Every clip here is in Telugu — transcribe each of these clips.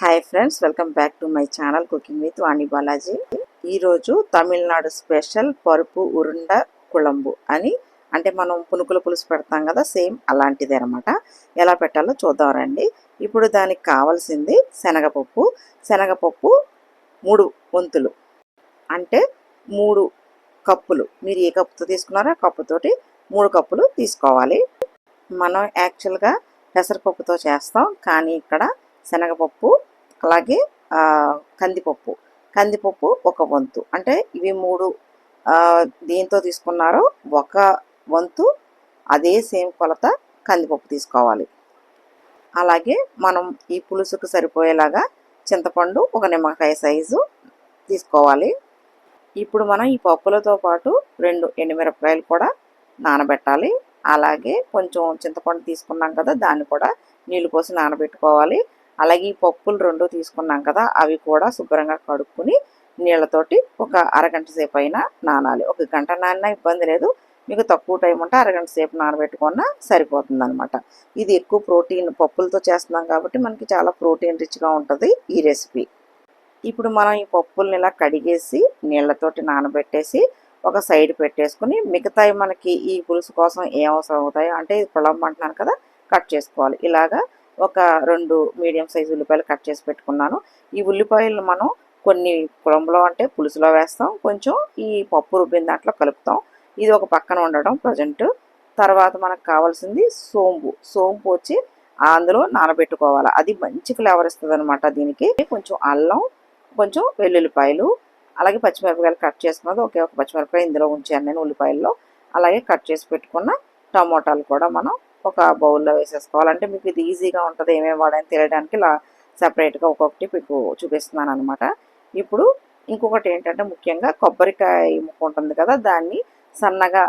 Hi friends welcome back to my channel cooking with Vani Balaji. ఈరోజు తమిళనాడు స్పెషల్ పరుపు ఉరుండ కుళంబు అని అంటే మనం పునుకుల పులుసు పెడతాం కదా సేమ్ అలాంటిది అనమాట ఎలా పెట్టాలో చూద్దాం రండి. ఇప్పుడు దానికి కావాల్సింది శనగపప్పు. శనగపప్పు మూడు వంతులు అంటే మూడు కప్పులు. మీరు ఏ కప్పుతో తీసుకున్నారో ఆ కప్పుతోటి మూడు కప్పులు తీసుకోవాలి. మనం యాక్చువల్గా పెసరపప్పుతో చేస్తాం కానీ ఇక్కడ శనగపప్పు అలాగే కందిపప్పు. కందిపప్పు ఒక వంతు. అంటే ఇవి మూడు దేంతో దీంతో తీసుకున్నారో ఒక వంతు అదే సేమ్ కొలత కందిపప్పు తీసుకోవాలి. అలాగే మనం ఈ పులుసుకు సరిపోయేలాగా చింతపండు ఒక నిమ్మకాయ సైజు తీసుకోవాలి. ఇప్పుడు మనం ఈ పప్పులతో పాటు రెండు ఎండుమిరపకాయలు కూడా నానబెట్టాలి. అలాగే కొంచెం చింతపండు తీసుకున్నాం కదా దాన్ని కూడా నీళ్ళు పోసి నానబెట్టుకోవాలి. అలాగే ఈ పప్పులు రెండు తీసుకున్నాం కదా అవి కూడా శుభ్రంగా కడుక్కుని నీళ్ళతోటి ఒక అరగంట సేపు అయినా నానాలి. ఒక గంట నానినా ఇబ్బంది లేదు. మీకు తక్కువ టైం ఉంటే అరగంట సేపు నానబెట్టుకున్నా సరిపోతుంది అనమాట ఇది ఎక్కువ ప్రోటీన్ పప్పులతో చేస్తున్నాం కాబట్టి మనకి చాలా ప్రోటీన్ రిచ్గా ఉంటుంది ఈ రెసిపీ. ఇప్పుడు మనం ఈ పప్పుల్ని ఇలా కడిగేసి నీళ్ళతోటి నానబెట్టేసి ఒక సైడ్ పెట్టేసుకుని మిగతాయి మనకి ఈ పులుసు కోసం ఏం అవసరం అవుతాయో అంటే ఇది పొలం అంటున్నాను కదా కట్ చేసుకోవాలి. ఇలాగా ఒక రెండు మీడియం సైజు ఉల్లిపాయలు కట్ చేసి పెట్టుకున్నాను. ఈ ఉల్లిపాయలు మనం కొన్ని కుళంలో అంటే పులుసులో వేస్తాం కొంచెం ఈ పప్పు రుబ్బిన దాంట్లో కలుపుతాం. ఇది ఒక పక్కన ఉండడం ప్రజెంట్. తర్వాత మనకు కావాల్సింది సోంపు. సోంపు వచ్చి అందులో నానబెట్టుకోవాలి. అది మంచి ఫ్లేవర్ ఇస్తుంది అనమాట దీనికి. కొంచెం అల్లం కొంచెం వెల్లుల్లిపాయలు అలాగే పచ్చిమిరపకాయలు కట్ చేసుకున్నది ఒకే ఒక పచ్చిమిరపకాయ ఇందులో ఉంచాను నేను ఉల్లిపాయల్లో. అలాగే కట్ చేసి పెట్టుకున్న టమోటాలు కూడా మనం ఒక బౌల్లో వేసేసుకోవాలి అంటే మీకు ఇది ఈజీగా ఉంటుంది ఏమేమి వాడని తెలియడానికి ఇలా సపరేట్గా ఒక్కొక్కటి మీకు చూపిస్తున్నాను అనమాట ఇప్పుడు ఇంకొకటి ఏంటంటే ముఖ్యంగా కొబ్బరికాయ ముక్క ఉంటుంది కదా దాన్ని సన్నగా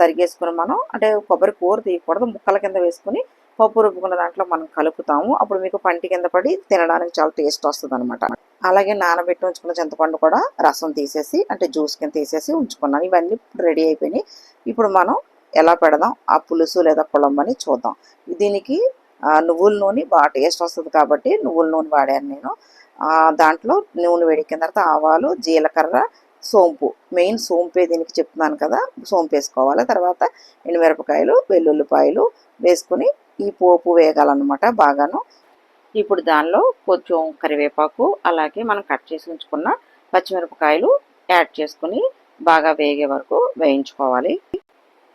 తరిగేసుకుని మనం అంటే కొబ్బరి కూర తీయకూడదు ముక్కల కింద వేసుకుని పప్పు రుబ్బుకున్న దాంట్లో మనం కలుపుతాము. అప్పుడు మీకు పంటి కింద పడి తినడానికి చాలా టేస్ట్ వస్తుంది అనమాట అలాగే నానబెట్టి ఉంచుకున్న చింతపండు కూడా రసం తీసేసి అంటే జ్యూస్ కింద తీసేసి ఉంచుకున్నాను. ఇవన్నీ రెడీ అయిపోయినాయి. ఇప్పుడు మనం ఎలా పెడదాం? ఆ పులుసు లేదా కుళంబని చూద్దాం. దీనికి నువ్వుల నూనె బాగా టేస్ట్ వస్తుంది కాబట్టి నువ్వుల నూనె వాడాను నేను. దాంట్లో నూనె వేడికిన తర్వాత ఆవాలు జీలకర్ర సోంపు. మెయిన్ సోంపే దీనికి చెప్తున్నాను కదా సోంపు వేసుకోవాలి తర్వాత ఎండుమిరపకాయలు వెల్లుల్లిపాయలు వేసుకుని ఈ పోపు వేగాలన్నమాట బాగాను. ఇప్పుడు దానిలో కొంచెం కరివేపాకు అలాగే మనం కట్ చేసి ఉంచుకున్న పచ్చిమిరపకాయలు యాడ్ చేసుకుని బాగా వేగే వరకు వేయించుకోవాలి.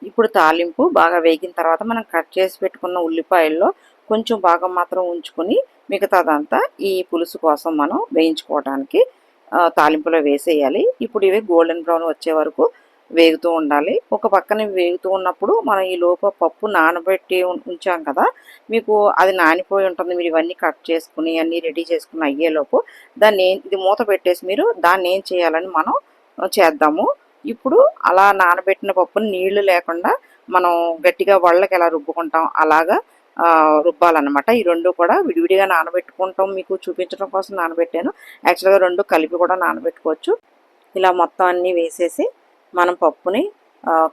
ఇప్పుడు తాలింపు బాగా వేగిన తర్వాత మనం కట్ చేసి పెట్టుకున్న ఉల్లిపాయల్లో కొంచెం భాగం మాత్రం ఉంచుకొని మిగతాదంతా ఈ పులుసు కోసం మనం వేయించుకోవడానికి తాలింపులో వేసేయాలి. ఇప్పుడు ఇవి గోల్డెన్ బ్రౌన్ వచ్చే వరకు వేగుతూ ఉండాలి. ఒక పక్కన వేగుతూ ఉన్నప్పుడు మనం ఈ లోప పప్పు నానబెట్టి ఉంచాం కదా మీకు అది నానిపోయి ఉంటుంది. మీరు ఇవన్నీ కట్ చేసుకుని అన్నీ రెడీ చేసుకుని అయ్యేలోపు దాన్ని ఇది మూత పెట్టేసి మీరు దాన్ని ఏం చేయాలని మనం చేద్దాము. ఇప్పుడు అలా నానబెట్టిన పప్పుని నీళ్ళు లేకుండా మనం గట్టిగా వాళ్ళకి ఎలా రుబ్బుకుంటాం అలాగా రుబ్బాలన్నమాట. ఈ రెండు కూడా విడివిడిగా నానబెట్టుకుంటాం. మీకు చూపించడం కోసం నానబెట్టాను. యాక్చువల్గా రెండు కలిపి కూడా నానబెట్టుకోవచ్చు. ఇలా మొత్తం అన్నీ వేసేసి మనం పప్పుని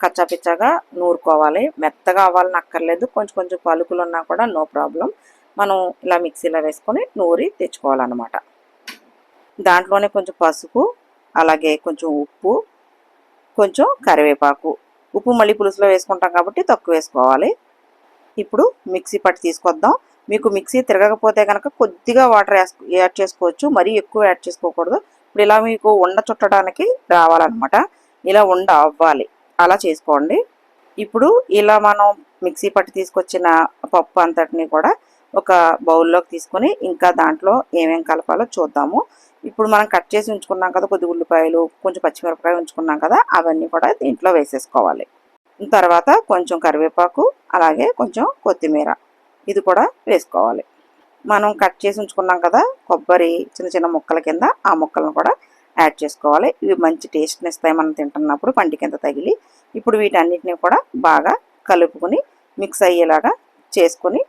కచ్చాపిచ్చాగా నూరుకోవాలి. మెత్తగా అవ్వాలని అక్కర్లేదు. కొంచెం కొంచెం పలుకులు ఉన్నా కూడా నో ప్రాబ్లం. మనం ఇలా మిక్సీలో వేసుకొని నూరి తెచ్చుకోవాలన్నమాట. దాంట్లోనే కొంచెం పసుపు అలాగే కొంచెం ఉప్పు కొంచెం కరివేపాకు. ఉప్పు మళ్ళీ పులుసులో వేసుకుంటాం కాబట్టి తక్కువ వేసుకోవాలి. ఇప్పుడు మిక్సీ పట్టి తీసుకొద్దాం. మీకు మిక్సీ తిరగకపోతే కనుక కొద్దిగా వాటర్ యాడ్ చేసుకోవచ్చు. మరీ ఎక్కువ యాడ్ చేసుకోకూడదు. ఇప్పుడు ఇలా మీకు ఉండ చుట్టడానికి రావాలన్నమాట. ఇలా ఉండ అవ్వాలి. అలా చేసుకోండి. ఇప్పుడు ఇలా మనం మిక్సీ పట్టి తీసుకొచ్చిన పప్పు అంతటిని కూడా ఒక బౌల్లోకి తీసుకొని ఇంకా దాంట్లో ఏమేం కలపాలో చూద్దాము. ఇప్పుడు మనం కట్ చేసి ఉంచుకున్నాం కదా కొద్ది ఉల్లిపాయలు కొంచెం పచ్చిమిరపకాయ ఉంచుకున్నాం కదా అవన్నీ కూడా దీంట్లో వేసేసుకోవాలి. తర్వాత కొంచెం కరివేపాకు అలాగే కొంచెం కొత్తిమీర ఇది కూడా వేసుకోవాలి. మనం కట్ చేసి ఉంచుకున్నాం కదా కొబ్బరి చిన్న చిన్న ముక్కల కింద ఆ ముక్కలను కూడా యాడ్ చేసుకోవాలి. ఇవి మంచి టేస్ట్ని ఇస్తాయి మనం తింటున్నప్పుడు పంటి కింద తగిలి. ఇప్పుడు వీటన్నిటిని కూడా బాగా కలుపుకొని మిక్స్ అయ్యేలాగా చేసుకొని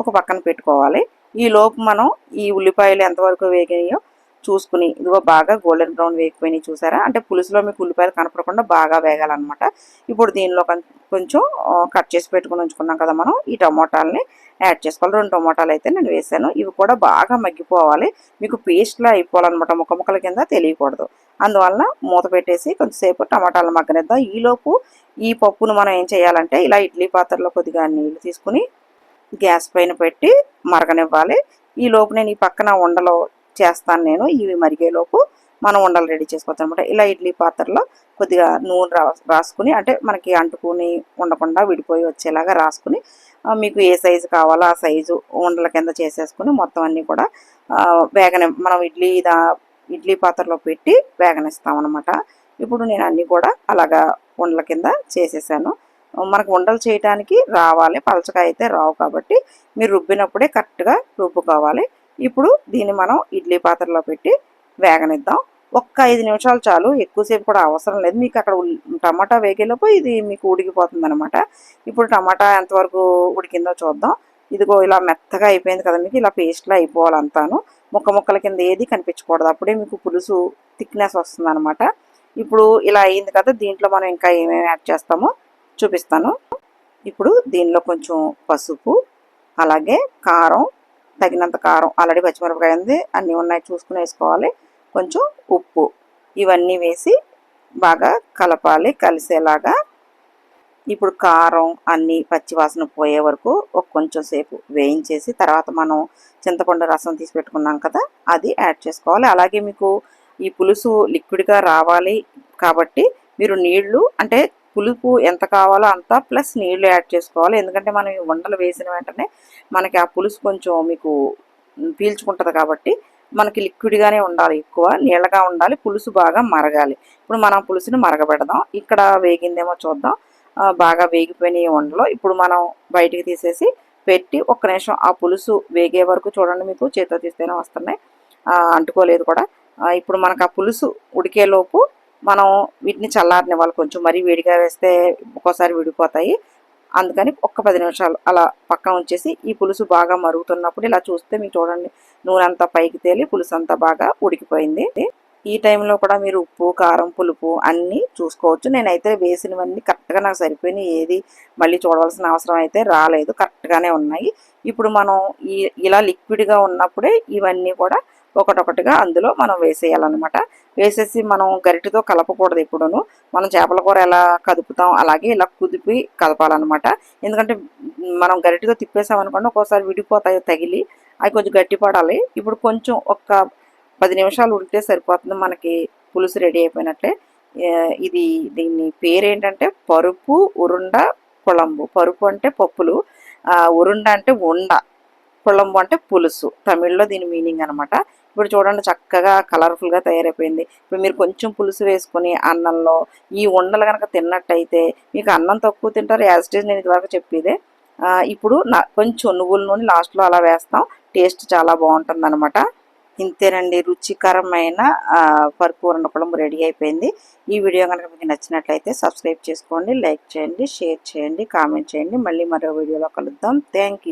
ఒక పక్కన పెట్టుకోవాలి. ఈ లోపు మనం ఈ ఉల్లిపాయలు ఎంతవరకు వేగినాయో చూసుకుని ఇదిగో బాగా గోల్డెన్ బ్రౌన్ వేగిపోయినాయి చూసారా? అంటే పులుసులో మీకు ఉల్లిపాయలు కనపడకుండా బాగా వేగాలన్నమాట. ఇప్పుడు దీనిలో కొంచెం కట్ చేసి పెట్టుకుని ఉంచుకున్నాం కదా మనం ఈ టమోటాలని యాడ్ చేసుకోవాలి. రెండు టమోటాలు అయితే నేను వేసాను. ఇవి కూడా బాగా మగ్గిపోవాలి. మీకు పేస్ట్లా అయిపోవాలన్నమాట ముక్క ముక్కల కింద తెలియకూడదు. అందువలన మూత పెట్టేసి కొంచెంసేపు టమాటాలు మగ్గనిద్దాం. ఈలోపు ఈ పప్పును మనం ఏం చేయాలంటే ఇలా ఇడ్లీ పాత్రలో కొద్దిగా నీళ్ళు తీసుకుని గ్యాస్ పైన పెట్టి మరగనివ్వాలి. ఈ లోపు నేను ఈ పక్కన ఉండలో చేస్తాను నేను. ఇవి మరిగేలోపు మనం ఉండలు రెడీ చేసుకోవచ్చు అనమాట ఇలా ఇడ్లీ పాత్రలో కొద్దిగా నూనె రాసుకుని అంటే మనకి అంటుకుని ఉండకుండా విడిపోయి వచ్చేలాగా రాసుకుని మీకు ఏ సైజు కావాలో ఆ సైజు ఉండల కింద చేసేసుకుని మొత్తం అన్నీ కూడా వేగన మనం ఇడ్లీ దా ఇడ్లీ పాత్రలో పెట్టి వేగనిస్తామన్నమాట ఇప్పుడు నేను అన్నీ కూడా అలాగా ఉండల కింద చేసేసాను. మనకు ఉండలు చేయడానికి రావాలి. పలచగా అయితే రావు కాబట్టి మీరు రుబ్బినప్పుడే కరెక్ట్గా రుబ్బుకోవాలి. ఇప్పుడు దీన్ని మనం ఇడ్లీ పాత్రలో పెట్టి వేగనిద్దాం. ఒక్క ఐదు నిమిషాలు చాలు ఎక్కువసేపు కూడా అవసరం లేదు. మీకు అక్కడ టమాటా వేగేలోపు ఇది మీకు ఉడికిపోతుంది అనమాట ఇప్పుడు టమాటా ఎంతవరకు ఉడికిందో చూద్దాం. ఇదిగో ఇలా మెత్తగా అయిపోయింది కదా మీకు ఇలా పేస్ట్లో అయిపోవాలంతాను. ముక్క ముక్కల కింద ఏది కనిపించకూడదు. అప్పుడే మీకు పులుసు థిక్నెస్ వస్తుంది అనమాట ఇప్పుడు ఇలా అయింది కదా దీంట్లో మనం ఇంకా ఏమేమి యాడ్ చేస్తామో చూపిస్తాను. ఇప్పుడు దీనిలో కొంచెం పసుపు అలాగే కారం తగినంత కారం ఆల్రెడీ పచ్చిమిరపకాయ ఉంది అన్నీ ఉన్నాయి చూసుకుని వేసుకోవాలి. కొంచెం ఉప్పు. ఇవన్నీ వేసి బాగా కలపాలి కలిసేలాగా. ఇప్పుడు కారం అన్నీ పచ్చివాసన పోయే వరకు ఒక కొంచెం సేపు వేయించేసి తర్వాత మనం చింతపండు రసం తీసి పెట్టుకున్నాం కదా అది యాడ్ చేసుకోవాలి. అలాగే మీకు ఈ పులుసు లిక్విడ్గా రావాలి కాబట్టి మీరు నీళ్ళు అంటే పులుపు ఎంత కావాలో అంత ప్లస్ నీళ్ళు యాడ్ చేసుకోవాలి. ఎందుకంటే మనం ఈ వండలు వేసిన వెంటనే మనకి ఆ పులుసు కొంచెం మీకు పీల్చుకుంటుంది కాబట్టి మనకి లిక్విడ్గానే ఉండాలి ఎక్కువ నీళ్ళగా ఉండాలి పులుసు బాగా మరగాలి. ఇప్పుడు మనం పులుసుని మరగబెడదాం. ఇక్కడ వేగిందేమో చూద్దాం. బాగా వేగిపోయిన వండలో ఇప్పుడు మనం బయటికి తీసేసి పెట్టి ఒక్క నిమిషం ఆ పులుసు వేగే వరకు చూడండి మీకు చేతితో తీస్తేనే వస్తున్నాయి. అంటుకోలేదు కూడా. ఇప్పుడు మనకు ఆ పులుసు ఉడికేలోపు మనం వీటిని చల్లారనివ్వాలి కొంచెం మరీ వేడిగా వేస్తే ఒక్కోసారి విడిపోతాయి. అందుకని ఒక్క పది నిమిషాలు అలా పక్కన ఉంచేసి ఈ పులుసు బాగా మరుగుతున్నప్పుడు ఇలా చూస్తే మీకు చూడండి నూనె అంతా పైకి తేలి పులుసు అంతా బాగా ఉడికిపోయింది. ఈ టైంలో కూడా మీరు ఉప్పు కారం పులుపు అన్నీ చూసుకోవచ్చు. నేనైతే వేసినవన్నీ కరెక్ట్గా నాకు సరిపోయినాయి. ఏది మళ్ళీ చూడవలసిన అవసరం అయితే రాలేదు. కరెక్ట్గానే ఉన్నాయి. ఇప్పుడు మనం ఈ ఇలా లిక్విడ్గా ఉన్నప్పుడే ఇవన్నీ కూడా ఒకటొకటిగా అందులో మనం వేసేయాలన్నమాట. వేసేసి మనం గరిటెతో కలపకూడదు ఎప్పుడును మనం చేపల కూర ఎలా కదుపుతాం అలాగే ఇలా కుదిపి కలపాలన్నమాట. ఎందుకంటే మనం గరిటెతో తిప్పేసామనుకోండి ఒక్కోసారి విడిపోతాయి తగిలి అవి కొంచెం గట్టి పడాలి ఇప్పుడు కొంచెం ఒక పది నిమిషాలు ఉడితే సరిపోతుంది. మనకి పులుసు రెడీ అయిపోయినట్లే. ఇది దీన్ని పేరు ఏంటంటే పరుపు ఉరుండ కుళంబు పరుపు అంటే పప్పులు. ఉరుండ అంటే ఉండ. కుళంబు అంటే పులుసు. తమిళ్ళో దీని మీనింగ్ అనమాట ఇప్పుడు చూడండి చక్కగా కలర్ఫుల్గా తయారైపోయింది. ఇప్పుడు మీరు కొంచెం పులుసు వేసుకొని అన్నంలో ఈ ఉండలు కనుక తిన్నట్టయితే మీకు అన్నం తక్కువ తింటారు యాజ్ టేజ్ నేను ఇదివరకు చెప్పేదే. ఇప్పుడు నా కొంచెం నువ్వుల నూనె లాస్ట్లో అలా వేస్తాం. టేస్ట్ చాలా బాగుంటుంది అనమాట ఇంతేనండి రుచికరమైన పరుపు ఉండకడం రెడీ అయిపోయింది. ఈ వీడియో కనుక మీకు నచ్చినట్లయితే సబ్స్క్రైబ్ చేసుకోండి లైక్ చేయండి షేర్ చేయండి కామెంట్ చేయండి. మళ్ళీ మరో వీడియోలో కలుద్దాం. థ్యాంక్